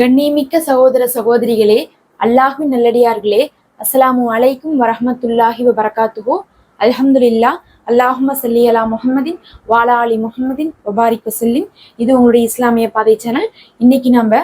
கண்ணியமிக்க சகோதர சகோதரிகளே அல்லாஹ்வின் நல்லடியார்களே அஸ்ஸலாமு அலைக்கும் வரஹ்மத்துல்லாஹி வபரகாத்துஹு. அல்ஹம்துலில்லா அல்லாஹும சல்லி அலா முஹம்மதின் வாலா அலி முஹம்மதின் வபாரிக் வசல்லிம் இது உங்களுடைய இஸ்லாமிய பாதை சேனல். இன்னைக்கு நம்ம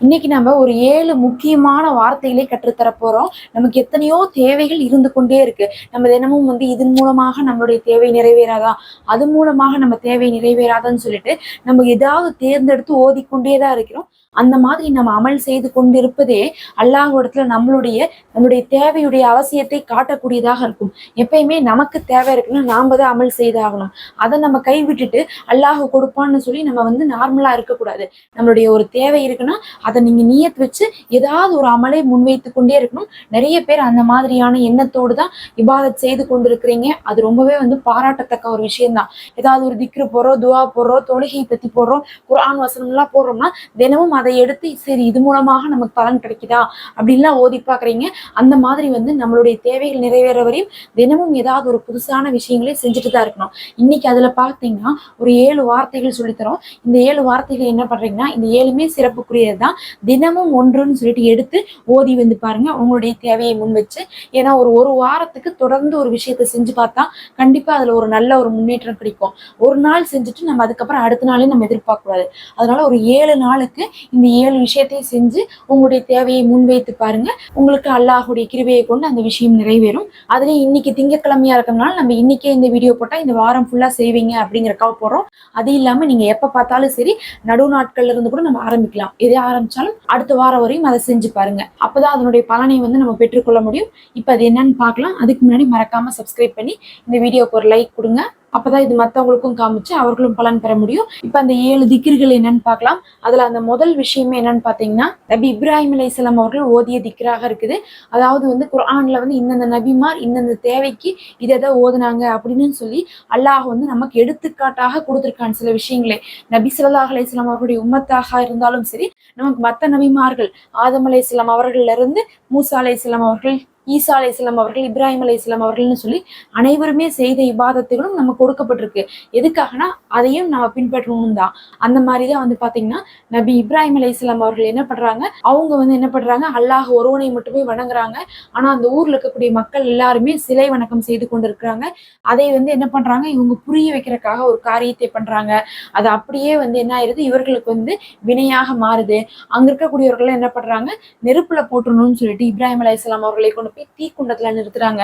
இன்னைக்கு நம்ம ஒரு ஏழு முக்கியமான வார்த்தைகளை கற்றுத்தர போறோம். நமக்கு எத்தனையோ தேவைகள் இருந்து கொண்டே இருக்கு. நம்ம தினமும் வந்து இதன் மூலமாக நம்மளுடைய தேவை நிறைவேறாதா? அது மூலமாக நம்ம தேவை நிறைவேறாதான்னு சொல்லிட்டு நம்ம ஏதாவது தேர்ந்தெடுத்து ஓதிக்கொண்டே தான் இருக்கிறோம். அந்த மாதிரி நம்ம அமல் செய்து கொண்டிருப்பதே அல்லாஹ்விடத்துல நம்மளுடைய நம்மளுடைய தேவையுடைய அவசியத்தை காட்டக்கூடியதாக இருக்கும். எப்பயுமே நமக்கு தேவை இருக்குன்னா நாம தான் அமல் செய்தாகணும். அதை நம்ம கைவிட்டுட்டு அல்லாஹ் கொடுப்பான்னு சொல்லி நம்ம வந்து நார்மலா இருக்கக்கூடாது. நம்மளுடைய ஒரு தேவை இருக்குன்னா அதை நீங்க நீயத்து வச்சு ஏதாவது ஒரு அமலை முன்வைத்து கொண்டே இருக்கணும். நிறைய பேர் அந்த மாதிரியான எண்ணத்தோடு தான் இபாதத் செய்து கொண்டிருக்கிறீங்க. அது ரொம்பவே வந்து பாராட்டத்தக்க ஒரு விஷயம்தான். ஏதாவது ஒரு திக்ரு போடுறோம் துவா போடுறோம் தொழுகை பத்தி போடுறோம் குரான் வசனம்லாம் போடுறோம்னா தினமும் அதை எடுத்து சரி இது மூலமாக நமக்கு பலன் கிடைக்குதா? அப்படின்லாம் ஓதி பார்க்குறீங்க. அந்த மாதிரி வந்து நம்மளுடைய தேவைகள் நிறைவேற வரையும் தினமும் ஏதாவது ஒரு புதுசான விஷயங்களே செஞ்சுட்டு தான் இருக்கணும். இன்னைக்கு அதுல பார்த்தீங்கன்னா ஒரு ஏழு வார்த்தைகள் சொல்லித்தரோம். இந்த ஏழு வார்த்தைகள் என்ன பண்றீங்கன்னா இந்த ஏழுமே சிறப்புக்குரியது தான். தினமும் ஒன்றுன்னு சொல்லிட்டு எடுத்து ஓதி வந்து பாருங்க. உங்களுடைய தேவையை முன் வச்சு ஏன்னா ஒரு ஒரு வாரத்துக்கு தொடர்ந்து ஒரு விஷயத்தை செஞ்சு பார்த்தா கண்டிப்பாக அதுல ஒரு நல்ல ஒரு முன்னேற்றம் கிடைக்கும். ஒரு நாள் செஞ்சுட்டு நம்ம அதுக்கப்புறம் அடுத்த நாளே நம்ம எதிர்பார்க்கக்கூடாது. அதனால ஒரு ஏழு நாளுக்கு இந்த ஏழு விஷயத்தையும் செஞ்சு உங்களுடைய தேவையை முன்வைத்து பாருங்க. உங்களுக்கு அல்லாஹுடைய கிருபையை கொண்டு அந்த விஷயம் நிறைவேறும். அதுலயும் இன்னைக்கு திங்கக்கிழமையா இருக்கிறதுனால நம்ம இன்னைக்கே இந்த வீடியோ போட்டா இந்த வாரம் ஃபுல்லா செய்வீங்க அப்படிங்கறக்காக போறோம் அது இல்லாம நீங்க எப்ப பார்த்தாலும் சரி நடு நாட்கள்ல இருந்து கூட நம்ம ஆரம்பிக்கலாம். எதை ஆரம்பிச்சாலும் அடுத்த வாரம் வரையும் அதை செஞ்சு பாருங்க. அப்பதான் அதனுடைய பலனை வந்து நம்ம பெற்றுக்கொள்ள முடியும். இப்ப அது என்னன்னு பார்க்கலாம். அதுக்கு முன்னாடி மறக்காம சப்ஸ்கிரைப் பண்ணி இந்த வீடியோக்கு ஒரு லைக் கொடுங்க. அப்பதான் இது மற்றவங்களுக்கும் காமிச்சு அவர்களும் பலன் பெற முடியும். இப்ப அந்த ஏழு திக்கிர்கள் என்னன்னு பார்க்கலாம். அதுல அந்த முதல் விஷயமே என்னன்னு பாத்தீங்கன்னா நபி இப்ராஹிம் அலைஹிஸ்ஸலாம் அவர்கள் ஓதிய திக்ராக இருக்குது. அதாவது வந்து குர்ஆன்ல வந்து இந்தந்த நபிமார் இந்தந்த தேவைக்கு இதை எதை ஓதுனாங்க அப்படின்னு சொல்லி அல்லாஹ் வந்து நமக்கு எடுத்துக்காட்டாக கொடுத்துருக்கான் சில விஷயங்களே. நபி ஸல்லல்லாஹு அலைஹி அவர்களுடைய உம்மத்தாக இருந்தாலும் சரி நமக்கு மற்ற நபிமார்கள் ஆதம் அலைஹிஸ்ஸலாம் அவர்கள்ல இருந்து மூசா அலைஹிஸ்ஸலாம் அவர்கள் ஈசா அலைஹிஸ்ஸலாம் அவர்கள் இப்ராஹிம் அலைஹிஸ்ஸலாம் அவர்கள்னு சொல்லி அனைவருமே செய்த இபாதத்துகளும் நம்ம கொடுக்கப்பட்டிருக்கு. எதுக்காகனா அதையும் நம்ம பின்பற்றணும் தான். அந்த மாதிரி தான் வந்து பாத்தீங்கன்னா நபி இப்ராஹிம் அலைஹிஸ்ஸலாம் அவர்கள் என்ன பண்றாங்க அவங்க வந்து என்ன பண்றாங்க அல்லாஹ் ஒருவனை மட்டுமே வணங்குறாங்க. ஆனா அந்த ஊர்ல இருக்கக்கூடிய மக்கள் எல்லாருமே சிலை வணக்கம் செய்து கொண்டிருக்கிறாங்க. அதை வந்து என்ன பண்றாங்க இவங்க புரிய வைக்கிறதுக்காக ஒரு காரியத்தை பண்றாங்க. அது அப்படியே வந்து என்ன ஆயிருது இவர்களுக்கு வந்து வினையாக மாறுது. அங்க இருக்கக்கூடியவர்கள் என்ன பண்றாங்க நெருப்புல போட்டுறணும்னு சொல்லிட்டு இப்ராஹிம் அலைஹிஸ்ஸலாம் அவர்களை கொண்டு போய் தீக்குண்டத்துல நிறுத்துறாங்க.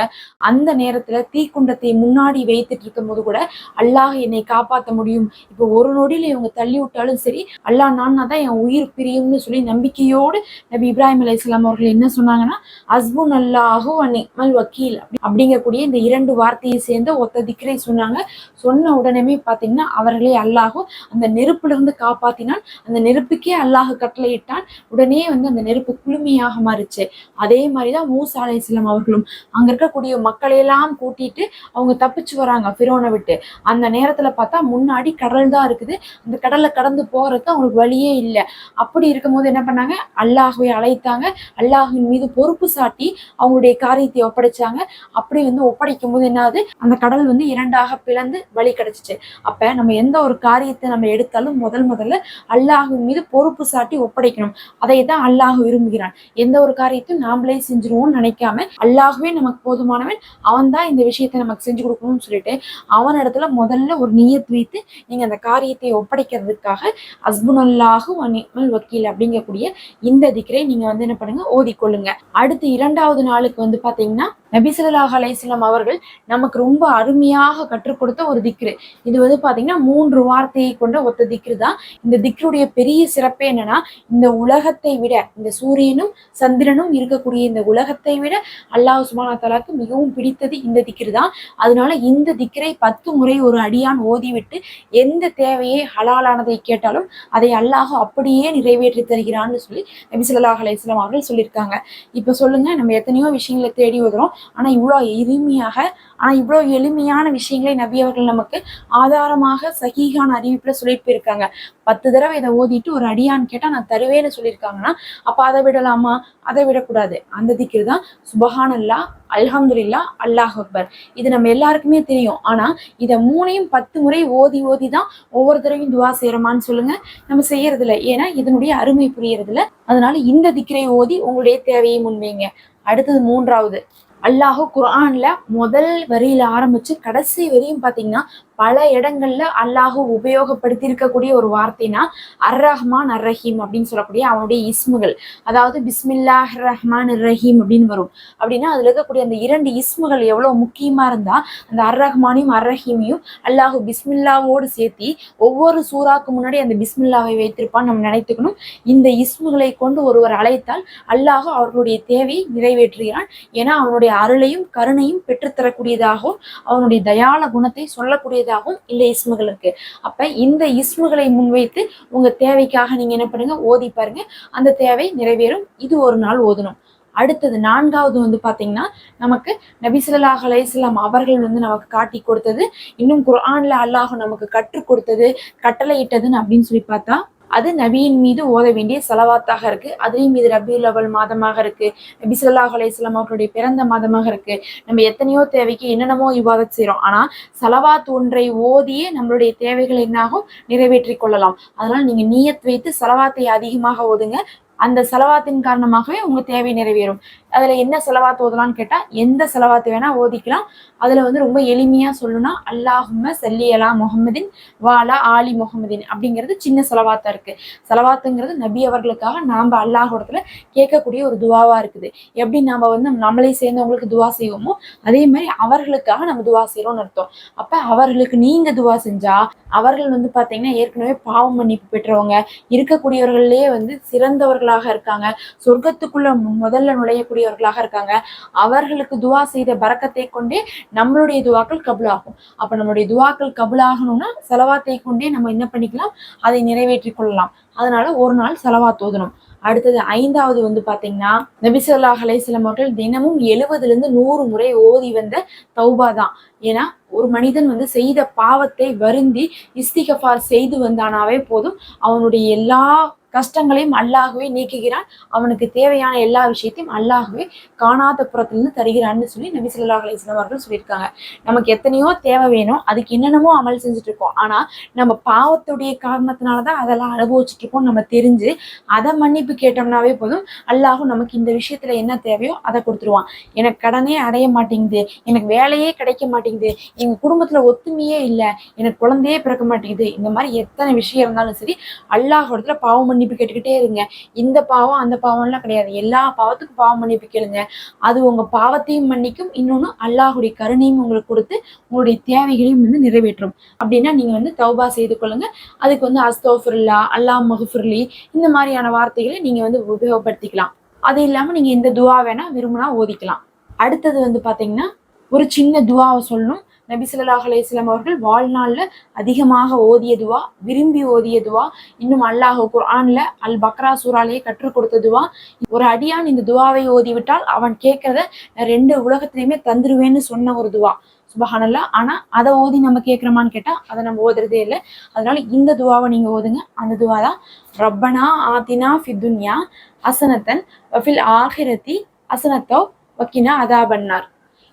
அந்த நேரத்துல தீக்குண்டத்தை முன்னாடி வைத்துட்டு இருக்கும் போது கூட அல்லாஹ் என்னை காப்பாற்ற முடியும். இப்போ ஒரு நொடியில இவங்க தள்ளி விட்டாலும் சரி அல்லாஹ் நான் தான் என் உயிர் பிரியும்னு சொல்லி நம்பிக்கையோடு நபி இப்ராஹிம் அலைஹிஸ்ஸலாம் அவர்கள் என்ன சொன்னாங்கன்னா அஸ்புன் அல்லாஹு அனிமல் வக்கீல் அப்படிங்கக்கூடிய இந்த இரண்டு வார்த்தையை சேர்ந்து ஒத்த திக்கரை சொன்னாங்க. சொன்ன உடனே பாத்தீங்கன்னா அவர்களே அல்லாஹோ அந்த நெருப்புல இருந்து காப்பாத்தினான். அந்த நெருப்புக்கே அல்லாஹ் கட்டளையிட்டான். உடனே வந்து அந்த நெருப்பு குளுமையாக மாறிச்சு. அதே மாதிரிதான் மூசா அலைஹிஸ்ஸலாம் அவர்களும் அங்க இருக்கக்கூடிய மக்களையெல்லாம் கூட்டிட்டு அவங்க தப்பிச்சு வராங்க ஃபிரோனை விட்டு. அந்த நேரத்துல பார்த்தா முன்னாடி கடல் தான் இருக்குது. அந்த கடலை கடந்து போறதுக்கு அவங்களுக்கு வழியே இல்லை. அப்படி இருக்கும்போது என்ன பண்ணாங்க? அல்லாஹுவை அழைத்தாங்க. அல்லாஹின் மீது பொறுப்பு சாட்டி அவங்களுடைய காரியத்தை ஒப்படைச்சாங்க. அப்படி வந்து ஒப்படைக்கும் போது என்னாது? அந்த கடல் வந்து இரண்டாக பிளந்து வழி கிடைச்சிச்சு. அப்ப நம்ம எந்த ஒரு காரியத்தை நம்ம எடுத்தாலும் முதல் முதல்ல அல்லாஹின் மீது பொறுப்பு சாட்டி ஒப்படைக்கணும். அதை தான் அல்லாஹ் விரும்புகிறான். எந்த ஒரு காரியத்தையும் நாமளே செஞ்சிருவோம்னு நினைக்காம அல்லாஹுவே நமக்கு போதுமானவன். அவன் தான் இந்த விஷயத்தை நமக்கு செஞ்சு கொடுக்கணும்னு சொல்லிட்டு அவன் இடத்துல முதல்ல ஒரு நீயத் வைத்து நீங்க அந்த காரியத்தை ஒப்படைக்கிறதுக்காக அஸ்புனல்லாஹு அனிமல் வக்கீல் அப்படிங்கக்கூடிய இந்த திக்கரை நீங்க வந்து என்ன பண்ணுங்க ஓதிக்கொள்ளுங்க. அடுத்து இரண்டாவது நாளுக்கு வந்து பாத்தீங்கன்னா நபிசுல்லாஹ் ஸல்லல்லாஹு அவர்கள் நமக்கு ரொம்ப அருமையாக கற்றுக் கொடுத்த ஒரு திக்ரு. இது வந்து பாத்தீங்கன்னா மூன்று வார்த்தையை கொண்ட ஒத்த திக்ரு தான். இந்த திக்ருடைய பெரிய சிறப்பே என்னன்னா இந்த உலகத்தை விட இந்த சூரியனும் சந்திரனும் இருக்கக்கூடிய இந்த உலகத்தை விட அல்லாஹ் சுபானா தலாக்கு மிகவும் பிடித்தது இந்த திக்ரு தான். அதனால இந்த திக்ரை பத்து முறை ஒரு அடியான் ஓதிவிட்டு எந்த தேவையை ஹலாலானதை கேட்டாலும் அதை அல்லாஹ் அப்படியே நிறைவேற்றி தருகிறான்னு சொல்லி நபிசுல்லாஹ் ஸல்லல்லாஹு அவர்கள் சொல்லியிருக்காங்க. இப்ப சொல்லுங்க நம்ம எத்தனையோ விஷயங்களை தேடி வருகிறோம் ஆனா இவ்வளோ எளிமையாக ஆனா இவ்வளோ எளிமையான விஷயங்களை நபி அவர்கள் நமக்கு ஆதாரமாக சகிகான அறிவிப்புல சொல்லிட்டு போயிருக்காங்க பத்து தடவை இதை ஓதிட்டு ஒரு அடியான்னு கேட்டா நான் தருவேன்னு சொல்லியிருக்காங்கன்னா அப்ப அதை விடலாமா? அதை விடக்கூடாது. அந்த திக்கு தான் சுபஹானல்லா அல்ஹம்துல்லா அல்லாஹ் அக்பர். இது நம்ம எல்லாருக்குமே தெரியும். ஆனா இதை மூணையும் பத்து முறை ஓதி ஓதி தான் ஒவ்வொரு தடவையும் துவா செய்யறோமான்னு சொல்லுங்க. நம்ம செய்யறது ஏன்னா இதனுடைய அருமை புரியறதில்ல. அதனால இந்த திக்கரை ஓதி உங்களுடைய தேவையை முன்வைங்க. அடுத்தது மூன்றாவது. அல்லாஹு குர்ஆன்ல முதல் வரியில ஆரம்பிச்சு கடைசி வரியும் பாத்தீங்கன்னா பல இடங்கள்ல அல்லாஹ் உபயோகப்படுத்தி இருக்கக்கூடிய ஒரு வார்த்தைனா அர் ரஹ்மான் அர் ரஹீம் அப்படின்னு சொல்லக்கூடிய அவனுடைய இஸ்முகள். அதாவது பிஸ்மில்லாஹ் ரஹ்மான் அர் ரஹீம் அப்படின்னு வரும். அப்படின்னா அதுல இருக்கக்கூடிய அந்த இரண்டு இஸ்முகள் எவ்வளவு முக்கியமா இருந்தா அந்த அர் ரஹ்மானையும் அர் ரஹீமையும் அல்லாஹ் பிஸ்மில்லாவோடு சேர்த்தி ஒவ்வொரு சூறாக்கு முன்னாடி அந்த பிஸ்மில்லாவை வைத்திருப்பான் நம்ம நினைத்துக்கணும். இந்த இஸ்முகளை கொண்டு ஒருவர் அழைத்தால் அல்லாஹ் அவர்களுடைய தேவையை நிறைவேற்றுகிறான். ஏன்னா அவனுடைய அருளையும் கருணையும் பெற்றுத்தரக்கூடியதாகவும் அவனுடைய தயால குணத்தை சொல்லக்கூடியதாகவும் இந்த இஸ்முகள் இருக்கு அப்ப இந்த இஸ்முகளை முன்வைத்து உங்க தேவைக்காக நீங்க என்ன பண்ணுங்க? ஓதி பாருங்க. அந்த தேவை நிறைவேறும். இது ஒரு நாள் ஓதணும். அடுத்தது நான்காவது வந்து பாத்தீங்கன்னா நமக்கு நபிசுல்லாஹ் அலையாம் அவர்கள் வந்து நமக்கு காட்டி கொடுத்தது. இன்னும் குரான்ல அல்லாஹ் நமக்கு கற்றுக் கொடுத்தது கட்டளையிட்டதுன்னு அப்படின்னு சொல்லி பார்த்தா அது நபியின் மீது ஓத வேண்டிய செலவாத்தாக இருக்கு. அதுலேயும் இது ரபியுல் அவல் மாதமாக இருக்கு. நபி ஸல்லல்லாஹு அலையம் அவர்களுடைய பிறந்த மாதமாக இருக்கு. நம்ம எத்தனையோ தேவைக்கு என்னென்னமோ இவாதத் செய்கிறோம் ஆனா செலவாத் ஒன்றை ஓதியே நம்மளுடைய தேவைகள் என்னாகும்? நிறைவேற்றிக் கொள்ளலாம். அதனால நீங்க நீயத் வைத்து செலவாத்தை அதிகமாக ஓதுங்க. அந்த செலவாத்தின் காரணமாகவே உங்க தேவை நிறைவேறும். அதுல என்ன செலவாத்து ஓதலாம்னு கேட்டா எந்த செலவாத்து வேணா ஓதிக்கலாம். அதுல வந்து ரொம்ப எளிமையா சொல்லணும்னா அல்லாஹும சல்லியலா முகமதின் வாலா ஆலி முகமதின் அப்படிங்கிறது சின்ன செலவாத்தா இருக்கு. செலவாத்துங்கிறது நபி அவர்களுக்காக நாம அல்லாஹோடத்துல கேட்கக்கூடிய ஒரு துவாவா இருக்குது. எப்படி நாம வந்து நம்மளே சேர்ந்தவங்களுக்கு துவா செய்வோமோ அதே மாதிரி அவர்களுக்காக நம்ம துவா செய்யறோம்னு அர்த்தம். அப்ப அவர்களுக்கு நீங்க துவா செஞ்சா அவர்கள் வந்து பாத்தீங்கன்னா ஏற்கனவே பாவம் மன்னிப்பு பெற்றவங்க இருக்கக்கூடியவர்களே வந்து சிறந்தவர்கள் சிறந்தவர்களாக இருக்காங்க. சொர்க்கத்துக்குள்ள முதல்ல நுழையக்கூடியவர்களாக இருக்காங்க. அவர்களுக்கு துவா செய்த பறக்கத்தை கொண்டே நம்மளுடைய துவாக்கள் கபுலாகும். அப்ப நம்மளுடைய துவாக்கள் கபுலாகணும்னா செலவாத்தை கொண்டே நம்ம என்ன பண்ணிக்கலாம்? அதை நிறைவேற்றிக் கொள்ளலாம். அதனால ஒரு நாள் செலவா தோதணும். அடுத்தது ஐந்தாவது வந்து பாத்தீங்கன்னா நபிசல்லாஹ் சில அவர்கள் தினமும் எழுபதுல இருந்து நூறு முறை ஓதி வந்த தௌபா தான். ஏன்னா ஒரு மனிதன் வந்து செய்த பாவத்தை வருந்தி இஸ்திகஃபார் செய்து வந்தானாவே போதும். அவனுடைய எல்லா கஷ்டங்களையும் அல்லாகவே நீக்குகிறான். அவனுக்கு தேவையான எல்லா விஷயத்தையும் அல்லாகவே காணாத புறத்திலிருந்து தருகிறான்னு சொல்லி நபி சொல்லா அலிஸ்லாம் அவர்கள் சொல்லியிருக்காங்க. நமக்கு எத்தனையோ தேவை வேணும் அதுக்கு என்னென்னமோ அமல் செஞ்சுட்டு இருக்கோம் ஆனால் நம்ம பாவத்துடைய காரணத்தினாலதான் அதெல்லாம் அனுபவிச்சுட்டு இருக்கோம் நம்ம தெரிஞ்சு அதை மன்னிப்பு கேட்டோம்னாவே போதும். அல்லாஹும் நமக்கு இந்த விஷயத்துல என்ன தேவையோ அதை கொடுத்துருவான். எனக்கு கடனே அடைய மாட்டேங்குது. எனக்கு வேலையே கிடைக்க மாட்டேங்குது. எங்க குடும்பத்துல ஒத்துமையே இல்லை. எனக்கு குழந்தையே பிறக்க மாட்டேங்குது. இந்த மாதிரி எத்தனை விஷயம் இருந்தாலும் சரி அல்லாஹோடத்துல பாவம் மன்னிப்பு கேட்டுக்கிட்டே இருங்க. இந்த பாவம் அந்த பாவம்லாம் கிடையாது. எல்லா பாவத்துக்கும் பாவம் மன்னிப்பு கேளுங்க. அது உங்க பாவத்தையும் மன்னிக்கும். இன்னொன்னு அல்லாஹுடைய கருணையும் உங்களுக்கு கொடுத்து உங்களுடைய தேவைகளையும் வந்து நிறைவேற்றும். அப்படின்னா நீங்க வந்து தௌபா செய்து கொள்ளுங்க. அதுக்கு வந்து அஸ்தோஃபிர்லா அல்லாஹ் மஹஃபிர்லி இந்த மாதிரியான வார்த்தைகளை நீங்க வந்து உபயோகப்படுத்திக்கலாம். அது இல்லாம நீங்க இந்த துவா வேணா விரும்பினா ஓதிக்கலாம். அடுத்தது வந்து பாத்தீங்கன்னா ஒரு சின்ன துவாவை சொல்லணும். நபி ஸல்லல்லாஹு அலைஹி அவர்கள் வாழ்நாளில் அதிகமாக ஓதிய துவா விரும்பி ஓதிய துவா இன்னும் அல்லாஹ் குர்ஆன்ல அல் பக்ரா சூறாலேயே கற்றுக் கொடுத்த துவா. ஒரு அடியான் இந்த துவாவை ஓதிவிட்டால் அவன் கேட்கறத ரெண்டு உலகத்திலையுமே தந்துருவேன்னு சொன்ன ஒரு துவா. சுபஹானல்லா. ஆனால் அதை ஓதி நம்ம கேட்குறோமான்னு கேட்டால் அதை நம்ம ஓதுறதே இல்லை. அதனால இந்த துவாவை நீங்கள் ஓதுங்க. அந்த துவா தான் ரப்பனா ஆதினா ஃபித்துன்யா அசனத்தன் வஃபில் ஆஹிரத்தி அசனத்தோ வக்கினா அதாபன்னார்.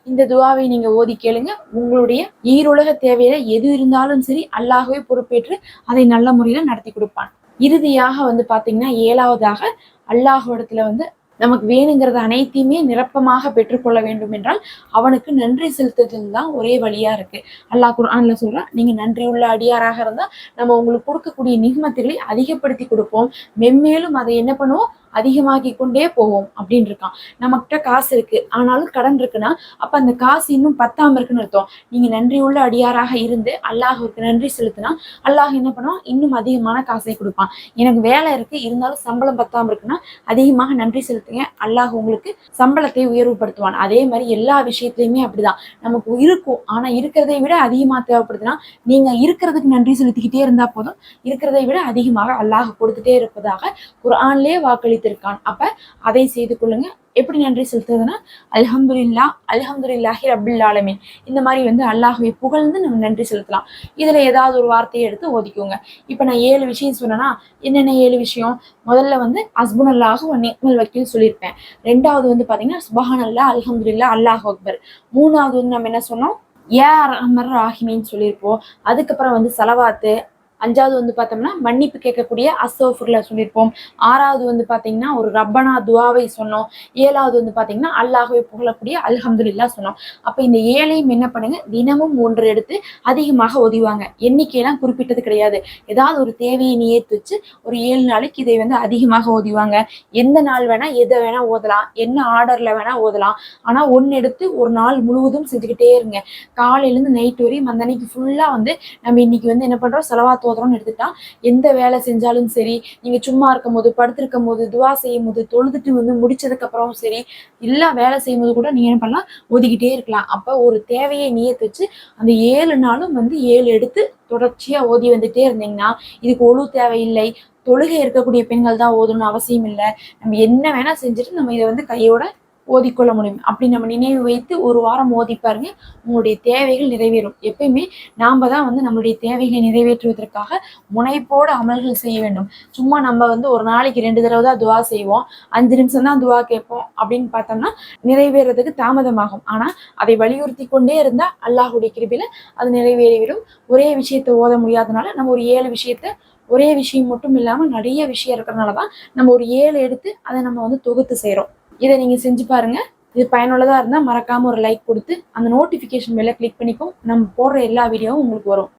இந்த துவாவை நீங்க ஓதி கேளுங்க. உங்களுடைய ஈருலக தேவையில எது இருந்தாலும் சரி அல்லாகவே பொறுப்பேற்று அதை நல்ல முறையில நடத்தி கொடுப்பான். இறுதியாக வந்து பாத்தீங்கன்னா ஏழாவதாக அல்லாஹோடத்துல வந்து நமக்கு வேணுங்கிறது அனைத்தையுமே நிரப்பமாக பெற்றுக்கொள்ள வேண்டும் என்றால் அவனுக்கு நன்றி செலுத்துதல் தான் ஒரே வழியா இருக்கு. அல்லாஹ் குரான்ல சொல்றான் நீங்க நன்றி உள்ள அடியாராக இருந்தா நம்ம உங்களுக்கு கொடுக்கக்கூடிய நிகமத்துகளை அதிகப்படுத்தி கொடுப்போம். மென்மேலும் அதை என்ன பண்ணுவோம்? அதிகமாக்கி கொண்டே போவோம் அப்படின்னு இருக்கான். நம்மகிட்ட காசு இருக்கு. ஆனாலும் கடன் இருக்குன்னா அப்ப அந்த காசு இன்னும் பத்தாம இருக்குன்னு அர்த்தம். நீங்க நன்றி உள்ள அடியாராக இருந்து அல்லாஹுக்கு நன்றி செலுத்தினா அல்லாஹ் என்ன பண்ணுவான்? இன்னும் அதிகமான காசை கொடுப்பான். எனக்கு வேலை இருக்கு. இருந்தாலும் சம்பளம் பத்தாம இருக்குன்னா அதிகமாக நன்றி செலுத்துங்க. அல்லாஹ் உங்களுக்கு சம்பளத்தை உயர்வுபடுத்துவான். அதே மாதிரி எல்லா விஷயத்துலையுமே அப்படிதான். நமக்கு இருக்கும். ஆனா இருக்கிறதை விட அதிகமா தேவைப்படுதுன்னா நீங்க இருக்கிறதுக்கு நன்றி செலுத்திக்கிட்டே இருந்தா போதும். இருக்கிறதை விட அதிகமாக அல்லாஹ் கொடுத்துட்டே இருப்பதாக குரான்லேயே வாக்களித்து கொடுத்திருக்கான். அப்ப அதை செய்து கொள்ளுங்க. எப்படி நன்றி செலுத்துறதுன்னா அல்ஹம்துல்லா அல்ஹம்துல்லாஹி ரபில் ஆலமீன். இந்த மாதிரி வந்து அல்லாஹுவை புகழ்ந்து நம்ம நன்றி செலுத்தலாம். இதுல ஏதாவது ஒரு வார்த்தையை எடுத்து ஓதிக்கோங்க. இப்ப நான் ஏழு விஷயம் சொன்னேன்னா என்னென்ன ஏழு விஷயம்? முதல்ல வந்து அஸ்புன் அல்லாஹ் நிக்மல் வக்கீல் சொல்லியிருப்பேன். ரெண்டாவது வந்து பாத்தீங்கன்னா சுபஹான் அல்லா அல்ஹம்துல்லா அல்லாஹ் அக்பர். மூணாவது வந்து நம்ம என்ன சொன்னோம்? ஏ அமர் ராஹிமின்னு சொல்லியிருப்போம். அதுக்கப்புறம் வந்து செலவாத்து அஞ்சாவது வந்து பார்த்தோம்னா மன்னிப்பு கேட்கக்கூடிய அசோஃபுர்ல சொல்லியிருப்போம். ஆறாவது வந்து பார்த்தீங்கன்னா ஒரு ரப்பனா துவாவை சொன்னோம். ஏழாவது வந்து பார்த்தீங்கன்னா அல்லாஹ்வை புகழக்கூடிய அல்ஹம்துல்லா சொன்னோம். அப்போ இந்த ஏழையும் என்ன பண்ணுங்க தினமும் ஒன்று எடுத்து அதிகமாக ஒதிவாங்க. எண்ணிக்கையெல்லாம் குறிப்பிட்டது கிடையாது. ஏதாவது ஒரு தேவையை நியத்து வச்சு ஒரு ஏழு நாளைக்கு இதை வந்து அதிகமாக ஓதிவாங்க எந்த நாள் வேணா எதை வேணா ஓதலாம். என்ன ஆர்டர்ல வேணா ஓதலாம். ஆனா ஒன்று எடுத்து ஒரு நாள் முழுவதும் செஞ்சுக்கிட்டே இருங்க. காலையிலேருந்து நைட் வரையும் அந்த அன்னைக்கு ஃபுல்லா வந்து நம்ம இன்னைக்கு வந்து என்ன பண்ணுறோம் செலவாத்து ஓதுறோம்னு எடுத்துட்டா எந்த வேலை செஞ்சாலும் சரி நீங்க சும்மா இருக்கும் போது படுத்திருக்கும் போது துவா செய்யும் போது தொழுதுட்டு வந்து முடிச்சதுக்கு அப்புறம் சரி எல்லா வேலை செய்யும் போது கூட நீங்க என்ன பண்ணலாம் ஒதுக்கிட்டே இருக்கலாம். அப்ப ஒரு தேவையை நியத்து வச்சு அந்த ஏழு நாளும் வந்து ஏழு எடுத்து தொடர்ச்சியா ஓதி வந்துட்டே இருந்தீங்கன்னா இதுக்கு ஒழு தேவையில்லை. தொழுகை இருக்கக்கூடிய பெண்கள் தான் ஓதணும்னு அவசியம் இல்லை. நம்ம என்ன வேணா செஞ்சுட்டு நம்ம இதை வந்து கையோட ஓதிக்கொள்ள முடியும். அப்படி நம்ம நினைவு வைத்து ஒரு வாரம் ஓதி பாருங்க. உங்களுடைய தேவைகள் நிறைவேறும். எப்பயுமே நாம் தான் வந்து நம்மளுடைய தேவைகளை நிறைவேற்றுவதற்காக முனைப்போடு அமல்கள் செய்ய வேண்டும். சும்மா நம்ம வந்து ஒரு நாளைக்கு ரெண்டு தடவை தான் துவா செய்வோம். அஞ்சு நிமிஷம் தான் துவா கேட்போம் அப்படின்னு பார்த்தோம்னா நிறைவேறதுக்கு தாமதமாகும். ஆனால் அதை வலியுறுத்தி கொண்டே இருந்தால் அல்லாஹுடைய கிருபியில் அது நிறைவேறிவிடும். ஒரே விஷயத்தை ஓத முடியாதனால நம்ம ஒரு ஏழு விஷயத்தை ஒரே விஷயம் மட்டும் இல்லாமல் நிறைய விஷயம் இருக்கிறதுனால தான் நம்ம ஒரு ஏழு எடுத்து அதை நம்ம வந்து தொகுத்து செய்கிறோம் இதை நீங்கள் செஞ்சு பாருங்க. இது பயனுள்ளதாக இருந்தால் மறக்காமல் ஒரு லைக் கொடுத்து அந்த நோட்டிஃபிகேஷன் மேலே கிளிக் பண்ணிக்கும். நம்ம போடுற எல்லா வீடியோவும் உங்களுக்கு வரும்.